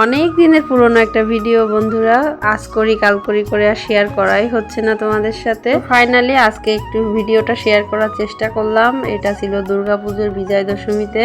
অনেক দিনের পুরনো একটা ভিডিও বন্ধুরা, আজ করি, কাল করি করে আর শেয়ার করাই হচ্ছে না তোমাদের সাথে। ফাইনালি আজকে একটু ভিডিওটা শেয়ার করার চেষ্টা করলাম। এটা ছিল দুর্গাপুজোর বিজয় দশমীতে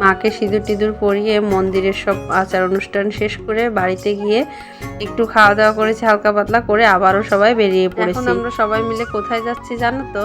মাকে সিঁদুর টিঁদুর পরিয়ে মন্দিরের সব আচার অনুষ্ঠান শেষ করে বাড়িতে গিয়ে একটু খাওয়া দাওয়া করেছি হালকা পাতলা করে আবারও সবাই বেরিয়ে পড়েছি। এখন আমরা সবাই মিলে কোথায় যাচ্ছি জানো তো?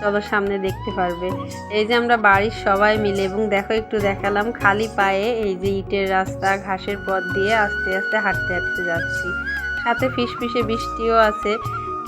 চলো সামনে দেখতে পারবে। এই যে আমরা বাড়ির সবাই মিলে এবং দেখো একটু দেখালাম খালি পায়ে এই যে ইটের রাস্তা ঘাসের পথ দিয়ে আস্তে আস্তে হাঁটতে হাঁটতে যাচ্ছি। সাথে ফিস ফিসে বৃষ্টিও আছে।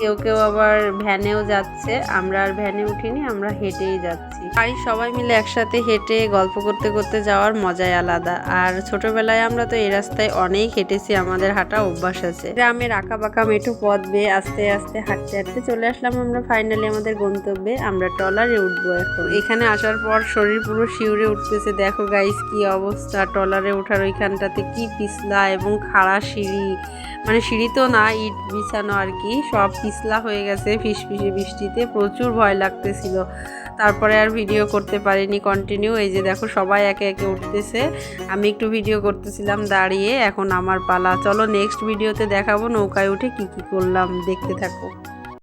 কেউ কেউ আবার ভ্যানেও যাচ্ছে। আমরা আর ভ্যানে উঠিনি, আমরা হেঁটেই যাচ্ছি। বাড়ির সবাই মিলে একসাথে হেঁটে গল্প করতে করতে যাওয়ার মজাই আলাদা। আর ছোটবেলায় আমরা তো এই রাস্তায় অনেক হেঁটেছি, আমাদের হাঁটা অভ্যাস আছে। গ্রামের আঁকা বাঁকা মেঠো পথ বেয়ে আস্তে আস্তে হাঁটতে হাঁটতে চলে আসলাম আমরা ফাইনালি আমাদের গন্তব্যে। আমরা ট্রলারে উঠবো এখন। এখানে আসার পর শরীর পুরো শিউরে উঠতেছে। দেখো গাইস কি অবস্থা! ট্রলারে ওঠার ওইখানটাতে কি পিছলা এবং খাড়া সিঁড়ি। মানে সিঁড়ি তো না, ইট বিছানো আর কি, সব পিছলা হয়ে গেছে ফিসফিসে বৃষ্টিতে, প্রচুর ভয় লাগতেছিল। তারপরে আর ভিডিও করতে পারিনি কন্টিনিউ এই যে দেখো সবাই একে একে উঠতেছে। আমি একটু ভিডিও করতেছিলাম দাঁড়িয়ে, এখন আমার পালা। চলো নেক্সট ভিডিওতে দেখাবো নৌকায় উঠে কি কি করলাম, দেখতে থাকো।